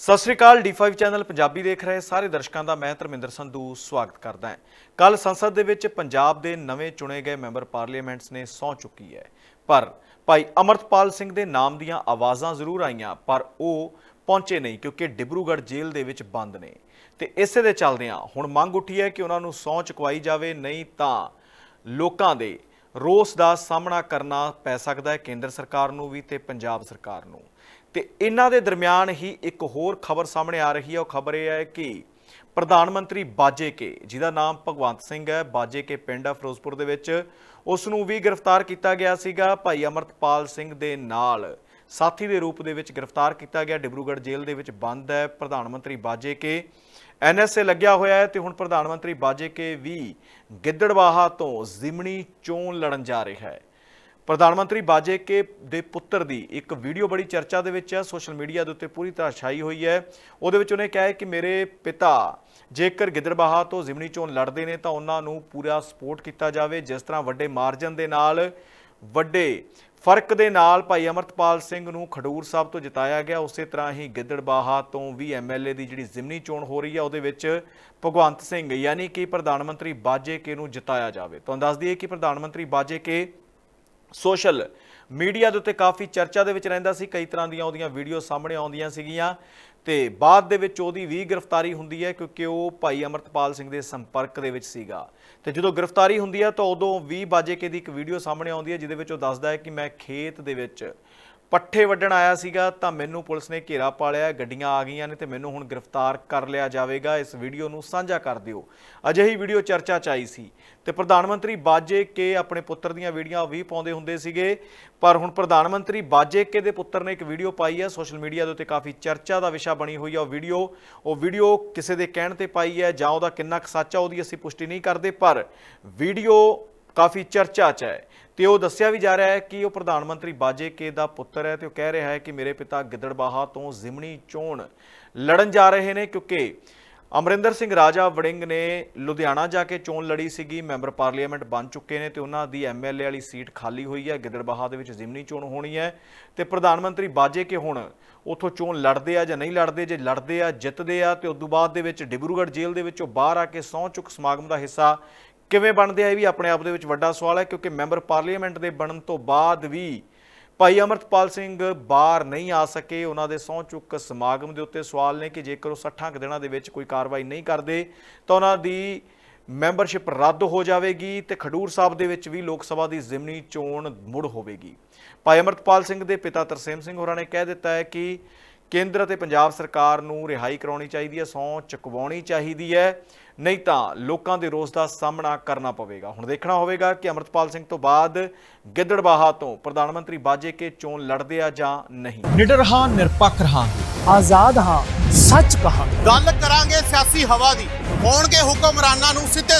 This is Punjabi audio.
ਸਤਿ ਸ਼੍ਰੀ ਅਕਾਲ D5 ਚੈਨਲ ਪੰਜਾਬੀ ਦੇਖ ਰਹੇ ਸਾਰੇ ਦਰਸ਼ਕਾਂ ਦਾ, ਮੈਂ ਧਰਮਿੰਦਰ ਸੰਧੂ, ਸਵਾਗਤ ਕਰਦਾ ਹਾਂ। ਕੱਲ ਸੰਸਦ ਦੇ ਵਿੱਚ ਪੰਜਾਬ ਦੇ ਨਵੇਂ ਚੁਣੇ ਗਏ ਮੈਂਬਰ ਪਾਰਲੀਮੈਂਟਸ ਨੇ ਸਹੁੰ ਚੁੱਕੀ ਹੈ। ਪਰ ਭਾਈ ਅਮਰਤਪਾਲ ਸਿੰਘ ਦੇ ਨਾਮ ਦੀਆਂ ਆਵਾਜ਼ਾਂ ਜ਼ਰੂਰ ਆਈਆਂ, ਪਰ ਉਹ ਪਹੁੰਚੇ ਨਹੀਂ, ਕਿਉਂਕਿ ਡਿਬਰੂਗੜ੍ਹ ਜੇਲ੍ਹ ਦੇ ਵਿੱਚ ਬੰਦ ਨੇ। ਤੇ ਇਸੇ ਦੇ ਚੱਲਦਿਆਂ ਹੁਣ ਮੰਗ ਉੱਠੀ ਹੈ ਕਿ ਉਹਨਾਂ ਨੂੰ ਸਹੁੰ ਚੁਕਵਾਈ ਜਾਵੇ, ਨਹੀਂ ਤਾਂ ਲੋਕਾਂ ਦੇ ਰੋਸ ਦਾ ਸਾਹਮਣਾ ਕਰਨਾ ਪੈ ਸਕਦਾ ਹੈ, ਕੇਂਦਰ ਸਰਕਾਰ ਨੂੰ ਵੀ ਤੇ ਪੰਜਾਬ ਸਰਕਾਰ ਨੂੰ। ਤੇ ਇਹਨਾਂ ਦੇ ਦਰਮਿਆਨ ਹੀ ਇੱਕ ਹੋਰ ਖਬਰ ਸਾਹਮਣੇ ਆ ਰਹੀ ਹੈ। ਉਹ ਖਬਰ ਇਹ ਹੈ ਕਿ ਪ੍ਰਧਾਨ ਮੰਤਰੀ ਬਾਜੇ ਕੇ, ਜਿਹਦਾ ਨਾਮ ਭਗਵੰਤ ਸਿੰਘ ਹੈ, ਬਾਜੇ ਕੇ ਪਿੰਡ ਆ ਫਿਰੋਜ਼ਪੁਰ ਦੇ ਵਿੱਚ ਉਸ ਨੂੰ ਵੀ ਗ੍ਰਿਫਤਾਰ ਕੀਤਾ ਗਿਆ ਸੀਗਾ। ਭਾਈ ਅਮਰਤਪਾਲ ਸਿੰਘ ਦੇ ਨਾਲ ਸਾਥੀ ਦੇ ਰੂਪ ਦੇ ਵਿੱਚ ਗ੍ਰਿਫਤਾਰ ਕੀਤਾ ਗਿਆ। ਡਿਬਰੂਗੜ੍ਹ ਜੇਲ੍ਹ ਦੇ ਵਿੱਚ ਬੰਦ ਹੈ ਪ੍ਰਧਾਨ ਮੰਤਰੀ ਬਾਜੇ ਕੇ। ਐਨਐਸਏ ਲੱਗਿਆ ਹੋਇਆ ਹੈ ਤੇ ਹੁਣ ਪ੍ਰਧਾਨ ਮੰਤਰੀ ਬਾਜੇ ਕੇ ਵੀ ਗਿੱਦੜਵਾਹਾ ਤੋਂ ਜ਼ਿਮਣੀ ਚੋਣ ਲੜਨ ਜਾ ਰਿਹਾ ਹੈ। ਪ੍ਰਧਾਨ ਮੰਤਰੀ ਬਾਜੇ ਕੇ ਦੇ ਪੁੱਤਰ ਦੀ ਇੱਕ ਵੀਡੀਓ ਬੜੀ ਚਰਚਾ ਦੇ ਵਿੱਚ ਹੈ, ਸੋਸ਼ਲ ਮੀਡੀਆ ਦੇ ਉੱਤੇ ਪੂਰੀ ਤਰ੍ਹਾਂ ਛਾਈ ਹੋਈ ਹੈ। ਉਹਦੇ ਵਿੱਚ ਉਹਨੇ ਕਿਹਾ ਹੈ ਕਿ ਮੇਰੇ ਪਿਤਾ ਜੇਕਰ ਗਿੱਦੜਬਾਹਾ ਤੋਂ ਜ਼ਿਮਨੀ ਚੋਣ ਲੜਦੇ ਨੇ ਤਾਂ ਉਹਨਾਂ ਨੂੰ ਪੂਰਾ ਸਪੋਰਟ ਕੀਤਾ ਜਾਵੇ, ਜਿਸ ਤਰ੍ਹਾਂ ਵੱਡੇ ਮਾਰਜਨ ਦੇ ਨਾਲ, ਵੱਡੇ ਫ਼ਰਕ ਦੇ ਨਾਲ ਭਾਈ ਅਮਰਤਪਾਲ ਸਿੰਘ ਨੂੰ ਖਡੂਰ ਸਾਹਿਬ ਤੋਂ ਜਿਤਾਇਆ ਗਿਆ। ਉਸੇ ਤਰ੍ਹਾਂ ਹੀ ਗਿੱਦੜਬਾਹਾ ਤੋਂ ਵੀ ਐਮਐਲਏ ਦੀ ਜਿਹੜੀ ਜ਼ਿਮਨੀ ਚੋਣ ਹੋ ਰਹੀ ਹੈ, ਉਹਦੇ ਵਿੱਚ ਭਗਵੰਤ ਸਿੰਘ, ਯਾਨੀ ਕਿ ਪ੍ਰਧਾਨ ਮੰਤਰੀ ਬਾਜੇ ਕੇ ਨੂੰ ਜਿਤਾਇਆ ਜਾਵੇ। ਤੁਹਾਨੂੰ ਦੱਸ ਦਈਏ ਕਿ ਪ੍ਰਧਾਨ ਮੰਤਰੀ ਬਾਜੇ ਕੇ ਸੋਸ਼ਲ ਮੀਡੀਆ ਦੇ ਉੱਤੇ ਕਾਫੀ ਚਰਚਾ ਦੇ ਵਿੱਚ ਰਹਿੰਦਾ ਸੀ, ਕਈ ਤਰ੍ਹਾਂ ਦੀਆਂ ਉਹਦੀਆਂ ਵੀਡੀਓ ਸਾਹਮਣੇ ਆਉਂਦੀਆਂ ਸੀਗੀਆਂ ਤੇ ਬਾਅਦ ਦੇ ਵਿੱਚ ਉਹਦੀ ਵੀ ਗ੍ਰਿਫਤਾਰੀ ਹੁੰਦੀ ਹੈ ਕਿਉਂਕਿ ਉਹ ਭਾਈ ਅਮਰਤਪਾਲ ਸਿੰਘ ਦੇ ਸੰਪਰਕ ਦੇ ਵਿੱਚ ਸੀਗਾ। ਤੇ ਜਦੋਂ ਗ੍ਰਿਫਤਾਰੀ ਹੁੰਦੀ ਹੈ ਤਾਂ ਉਦੋਂ ਵੀ ਬਾਜੇ ਕੇ ਦੀ ਇੱਕ ਵੀਡੀਓ ਸਾਹਮਣੇ ਆਉਂਦੀ ਹੈ, ਜਿਹਦੇ ਵਿੱਚ ਉਹ ਦੱਸਦਾ ਹੈ ਕਿ ਮੈਂ ਖੇਤ ਦੇ ਵਿੱਚ ਪੱਠੇ ਵੱਢਣ ਆਇਆ ਸੀਗਾ ਤਾਂ ਮੈਨੂੰ ਪੁਲਿਸ ਨੇ ਘੇਰਾ ਪਾ ਲਿਆ, ਗੱਡੀਆਂ ਆ ਗਈਆਂ ਨੇ ਤੇ ਮੈਨੂੰ ਹੁਣ ਗ੍ਰਿਫਤਾਰ ਕਰ ਲਿਆ ਜਾਵੇਗਾ। ਇਸ ਵੀਡੀਓ ਨੂੰ ਸਾਂਝਾ ਕਰ ਦਿਓ। ਅਜਿਹੀ ਵੀਡੀਓ ਚਰਚਾ ਚ ਆਈ ਸੀ ਤੇ ਪ੍ਰਧਾਨ ਮੰਤਰੀ ਬਾਜੇ ਕੇ ਆਪਣੇ ਪੁੱਤਰ ਦੀਆਂ ਵੀਡੀਓ ਵੀ ਪਾਉਂਦੇ ਹੁੰਦੇ ਸੀਗੇ। ਪਰ ਹੁਣ ਪ੍ਰਧਾਨ ਮੰਤਰੀ ਬਾਜੇ ਕੇ ਦੇ ਪੁੱਤਰ ਨੇ ਇੱਕ ਵੀਡੀਓ ਪਾਈ ਹੈ। ਸੋਸ਼ਲ ਮੀਡੀਆ ਦੇ ਉੱਤੇ ਕਾਫੀ ਚਰਚਾ ਦਾ ਵਿਸ਼ਾ ਬਣੀ ਹੋਈ ਹੈ ਉਹ ਵੀਡੀਓ। ਉਹ ਵੀਡੀਓ ਕਿਸੇ ਦੇ ਕਹਿਣ ਤੇ ਪਾਈ ਹੈ ਜਾਂ ਉਹਦਾ ਕਿੰਨਾ ਕੁ ਸੱਚ ਆ ਉਹਦੀ ਅਸੀਂ ਪੁਸ਼ਟੀ ਨਹੀਂ ਕਰਦੇ, ਪਰ ਵੀਡੀਓ ਕਾਫੀ ਚਰਚਾ 'ਚ ਹੈ। ਤੇ ਉਹ ਦੱਸਿਆ ਵੀ ਜਾ ਰਿਹਾ ਹੈ ਕਿ ਉਹ ਪ੍ਰਧਾਨ ਮੰਤਰੀ ਬਾਜੇ ਕੇ ਦਾ ਪੁੱਤਰ ਹੈ ਤੇ ਉਹ ਕਹਿ ਰਿਹਾ ਹੈ ਕਿ ਮੇਰੇ ਪਿਤਾ ਗਿੱਦੜਬਾਹਾ ਤੋਂ ਜ਼ਿਮਣੀ ਚੋਣ ਲੜਨ ਜਾ ਰਹੇ ਨੇ ਕਿਉਂਕਿ ਅਮਰਿੰਦਰ ਸਿੰਘ ਰਾਜਾ ਵੜਿੰਗ ਨੇ ਲੁਧਿਆਣਾ ਜਾ ਕੇ ਚੋਣ ਲੜੀ ਸੀਗੀ, ਮੈਂਬਰ ਪਾਰਲੀਮੈਂਟ ਬਣ ਚੁੱਕੇ ਨੇ ਤੇ ਉਹਨਾਂ ਦੀ ਐਮਐਲਏ ਵਾਲੀ ਸੀਟ ਖਾਲੀ ਹੋਈ ਹੈ, ਗਿੱਦੜਬਾਹਾ ਦੇ ਵਿੱਚ ਜ਼ਿਮਨੀ ਚੋਣ ਹੋਣੀ ਹੈ। ਤੇ ਪ੍ਰਧਾਨ ਮੰਤਰੀ ਬਾਜੇ ਕੇ ਹੁਣ ਉਥੋਂ ਚੋਣ ਲੜਦੇ ਆ ਜਾਂ ਨਹੀਂ ਲੜਦੇ, ਜੇ ਲੜਦੇ ਆ, ਜਿੱਤਦੇ ਆ ਤੇ ਉਸ ਤੋਂ ਬਾਅਦ ਦੇ ਵਿੱਚ ਡਿਬਰੂਗੜ੍ਹ ਜੇਲ੍ਹ ਦੇ ਵਿੱਚੋਂ ਬਾਹਰ ਆ ਕੇ ਸਹੁੰ ਚੁੱਕ ਸਮਾਗਮ ਦਾ ਹਿੱਸਾ ਕਿਵੇਂ ਬਣਦੇ ਆ, ਇਹ ਵੀ ਆਪਣੇ ਆਪ ਦੇ ਵਿੱਚ ਵੱਡਾ ਸਵਾਲ ਹੈ, ਕਿਉਂਕਿ ਮੈਂਬਰ ਪਾਰਲੀਮੈਂਟ ਦੇ ਬਣਨ ਤੋਂ ਬਾਅਦ ਵੀ ਭਾਈ ਅਮਰਤਪਾਲ ਸਿੰਘ ਬਾਹਰ ਨਹੀਂ ਆ ਸਕੇ, ਉਹਨਾਂ ਦੇ ਸਹੁੰ ਚੁੱਕ ਸਮਾਗਮ ਦੇ ਉੱਤੇ ਸਵਾਲ ਨੇ ਕਿ ਜੇਕਰ ਉਹ 60 ਕੁ ਦਿਨਾਂ ਦੇ ਵਿੱਚ ਕੋਈ ਕਾਰਵਾਈ ਨਹੀਂ ਕਰਦੇ, ਤਾਂ ਉਹਨਾਂ ਦੀ ਮੈਂਬਰਸ਼ਿਪ ਰੱਦ ਹੋ ਜਾਵੇਗੀ ਤੇ ਖਡੂਰ ਸਾਹਿਬ ਦੇ ਵਿੱਚ ਵੀ ਲੋਕ ਸਭਾ ਦੀ ਜ਼ਿਮਨੀ ਚੋਣ ਮੁੜ ਹੋਵੇਗੀ। ਭਾਈ ਅਮਰਤਪਾਲ ਸਿੰਘ ਦੇ ਪਿਤਾ ਤਰਸੇਮ ਸਿੰਘ ਹੋਰਾਂ ਨੇ ਕਹਿ ਦਿੱਤਾ ਹੈ ਕਿ ਕੇਂਦਰ ਅਤੇ ਪੰਜਾਬ ਸਰਕਾਰ ਨੂੰ ਰਿਹਾਈ ਕਰਾਉਣੀ ਚਾਹੀਦੀ ਹੈ ਸਹੁੰ ਚੁਕਵਾਉਣੀ ਚਾਹੀਦੀ ਹੈ। ਨਹੀਂ ਤਾਂ ਲੋਕਾਂ ਦੇ ਰੋਸ ਦਾ ਸਾਹਮਣਾ ਕਰਨਾ ਪਵੇਗਾ। ਹੁਣ ਦੇਖਣਾ ਹੋਵੇਗਾ ਕਿ ਅਮਰਤਪਾਲ ਸਿੰਘ ਤੋਂ ਬਾਅਦ ਗਿੱਦੜਬਾਹਾ ਤੋਂ ਪ੍ਰਧਾਨ ਮੰਤਰੀ ਬਾਜੇ ਕੇ ਚੋਣ ਲੜਦੇ ਆ ਜਾਂ ਨਹੀਂ। ਨਿਡਰ ਹਾਂ ਨਿਰਪੱਖ ਰਹਾਂਗੇ। ਆਜ਼ਾਦ ਹਾਂ ਸੱਚ ਕਹਾਂ ਗੱਲ ਕਰਾਂਗੇ ਸਿਆਸੀ ਹਵਾ ਦੀ। ਹੋਣਗੇ ਹੁਕਮਰਾਨਾਂ ਨੂੰ ਸਿੱਧੇ